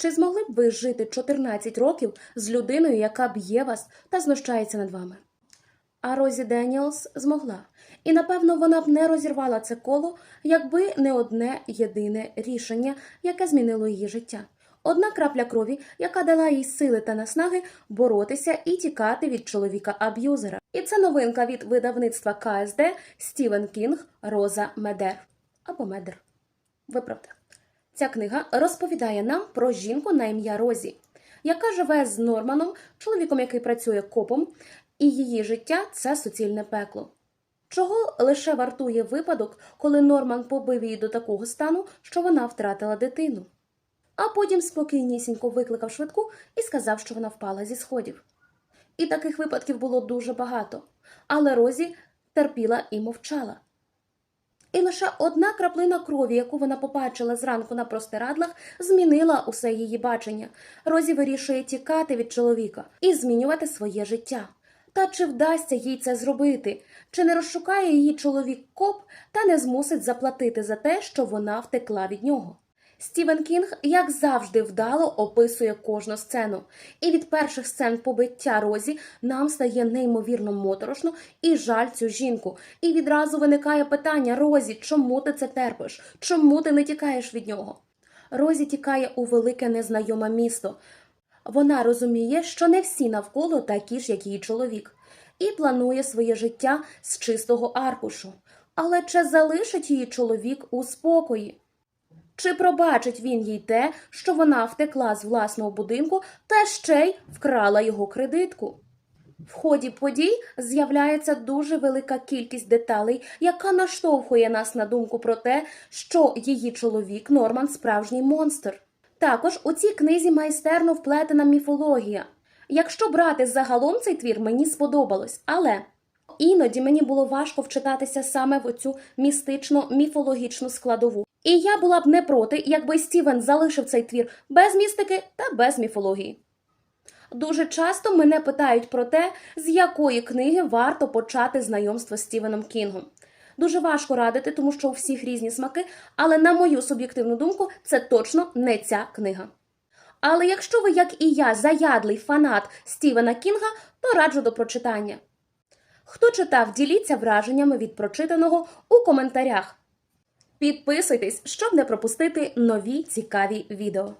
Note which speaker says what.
Speaker 1: Чи змогли б ви жити 14 років з людиною, яка б'є вас та знущається над вами? А Розі Деніелс змогла. І напевно вона б не розірвала це коло, якби не одне єдине рішення, яке змінило її життя. Одна крапля крові, яка дала їй сили та наснаги боротися і тікати від чоловіка-аб'юзера. І це новинка від видавництва КСД Стівен Кінг Роза Медер або Медер. Виправте. Ця книга розповідає нам про жінку на ім'я Розі, яка живе з Норманом, чоловіком, який працює копом, і її життя це суцільне пекло. Чого лише вартує випадок, коли Норман побив її до такого стану, що вона втратила дитину. А потім спокійнісінько викликав швидку і сказав, що вона впала зі сходів. І таких випадків було дуже багато, але Розі терпіла і мовчала. І лише одна краплина крові, яку вона побачила зранку на простирадлах, змінила усе її бачення. Розі вирішує тікати від чоловіка і змінювати своє життя. Та чи вдасться їй це зробити? Чи не розшукає її чоловік коп та не змусить заплатити за те, що вона втекла від нього? Стівен Кінг, як завжди, вдало описує кожну сцену, і від перших сцен побиття Розі нам стає неймовірно моторошно і жаль цю жінку. І відразу виникає питання: Розі, чому ти це терпиш? Чому ти не тікаєш від нього? Розі тікає у велике незнайоме місто. Вона розуміє, що не всі навколо такі ж, як її чоловік, і планує своє життя з чистого аркушу. Але чи залишить її чоловік у спокої? Чи пробачить він їй те, що вона втекла з власного будинку та ще й вкрала його кредитку? В ході подій з'являється дуже велика кількість деталей, яка наштовхує нас на думку про те, що її чоловік Норман справжній монстр. Також у цій книзі майстерно вплетена міфологія. Якщо брати загалом цей твір, мені сподобалось, але іноді мені було важко вчитатися саме в цю містично міфологічну складову. І я була б не проти, якби Стівен залишив цей твір без містики та без міфології. Дуже часто мене питають про те, з якої книги варто почати знайомство з Стівеном Кінгом. Дуже важко радити, тому що у всіх різні смаки, але на мою суб'єктивну думку, це точно не ця книга. Але якщо ви, як і я, заядлий фанат Стівена Кінга, то раджу до прочитання. Хто читав, діліться враженнями від прочитаного у коментарях. Підписуйтесь, щоб не пропустити нові цікаві відео.